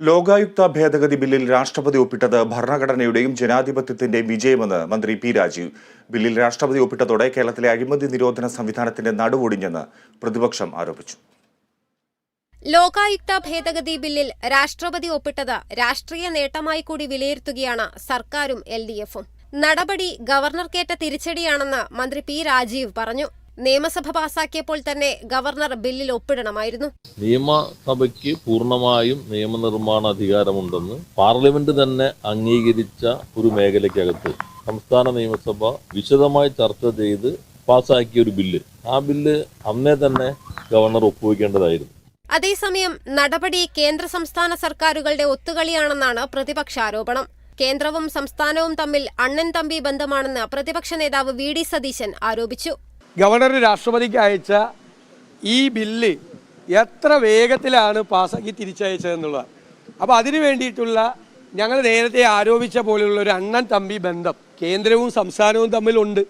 ലോകായുക്ത ഭേദഗതി ബില്ലിൽ രാഷ്ട്രപതി ഒപ്പിട്ടത് ഭരണഘടനയുടെയും ജനാധിപത്യത്തിന്റെയും വിജയമെന്ന് മന്ത്രി പി രാജീവ്. ബില്ലിൽ രാഷ്ട്രപതി ഒപ്പിട്ടതോടെ കേരളത്തിലെ അഴിമതി നിരോധന സംവിധാനത്തിന്റെ നടുവൊടിഞ്ഞെന്ന് പ്രതിപക്ഷം ആരോപിച്ചു. ലോകായുക്ത ഭേദഗതി ബില്ലിൽ രാഷ്ട്രപതി ഒപ്പിട്ടത് രാഷ്ട്രീയ നേട്ടമായി കൂടി വിലയിരുത്തുകയാണ് സർക്കാരും എൽ ഡി എഫും. നടപടി ഗവർണർക്കേറ്റ തിരിച്ചടിയാണെന്ന് മന്ത്രി പി രാജീവ് പറഞ്ഞു. നിയമസഭ പാസാക്കിയപ്പോൾ തന്നെ ഗവർണർ ബില്ലിൽ ഒപ്പിടണമായിരുന്നു. നിയമസഭയ്ക്ക് പൂർണമായും നിയമനിർമ്മാണ അധികാരമുണ്ടെന്ന് പാർലമെന്റ് തന്നെ അംഗീകരിച്ച ഒരു മേഖലയ്ക്കകത്ത് സംസ്ഥാന നിയമസഭ വിശദമായി ചർച്ച ചെയ്ത് പാസാക്കിയ ഒരു ബില്ല്. ആ ബില്ല് അന്നേ തന്നെ ഗവർണർ ഒപ്പുവെക്കേണ്ടതായിരുന്നു അതേസമയം നടപടി കേന്ദ്ര സംസ്ഥാന സർക്കാരുകളുടെ ഒത്തുകളിയാണെന്നാണ് പ്രതിപക്ഷ ആരോപണം. കേന്ദ്രവും സംസ്ഥാനവും തമ്മിൽ അണ്ണൻ തമ്പി ബന്ധമാണെന്ന് പ്രതിപക്ഷ നേതാവ് വി ഡി സതീശൻ ആരോപിച്ചു. ഗവർണർ രാഷ്ട്രപതിക്ക് അയച്ച ഈ ബില്ല് എത്ര വേഗത്തിലാണ് പാസ്സാക്കി തിരിച്ചയച്ചതെന്നുള്ളത് അപ്പോൾ അതിനു വേണ്ടിയിട്ടുള്ള ഞങ്ങൾ നേരത്തെ ആരോപിച്ച പോലെയുള്ള ഒരു അണ്ണൻ തമ്പി ബന്ധം കേന്ദ്രവും സംസ്ഥാനവും തമ്മിലുണ്ട്.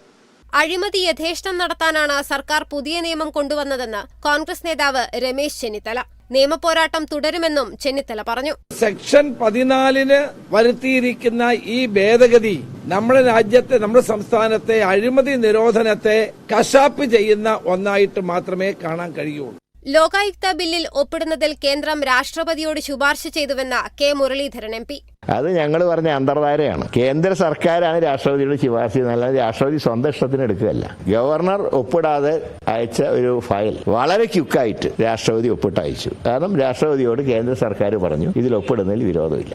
അഴിമതി യഥേഷ്ടം നടത്താനാണ് സർക്കാർ പുതിയ നിയമം കൊണ്ടുവന്നതെന്ന് കോൺഗ്രസ് നേതാവ് രമേശ് ചെന്നിത്തല. നിയമപോരാട്ടം തുടരുമെന്നും ചെന്നിത്തല പറഞ്ഞു. സെക്ഷൻ പതിനാലിന് വരുത്തിയിരിക്കുന്ന ഈ ഭേദഗതി നമ്മുടെ രാജ്യത്തെ നമ്മുടെ സംസ്ഥാനത്തെ അഴിമതി നിരോധനത്തെ കശാപ്പ് ചെയ്യുന്ന ഒന്നായിട്ട് മാത്രമേ കാണാൻ കഴിയുള്ളൂ. ലോകായുക്ത ബില്ലിൽ ഒപ്പിടുന്നതിൽ കേന്ദ്രം രാഷ്ട്രപതിയോട് ശുപാർശ ചെയ്തുവെന്ന കെ മുരളീധരൻ എം പി. അത് ഞങ്ങൾ പറഞ്ഞ അന്തർധാരയാണ്. കേന്ദ്ര സർക്കാരാണ് രാഷ്ട്രപതിയുടെ ശുപാർശ ചെയ്യുന്നത് രാഷ്ട്രപതി സ്വന്തം ഇഷ്ടത്തിന് എടുക്കുകയല്ല. ഗവർണർ ഒപ്പിടാതെ അയച്ച ഒരു ഫയൽ വളരെ ക്യുക്കായിട്ട് രാഷ്ട്രപതി ഒപ്പിട്ട് അയച്ചു. കാരണം രാഷ്ട്രപതിയോട് കേന്ദ്ര സർക്കാർ പറഞ്ഞു ഇതിൽ ഒപ്പിടുന്നതിൽ വിരോധമില്ല.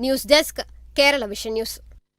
News desk Kerala vision news.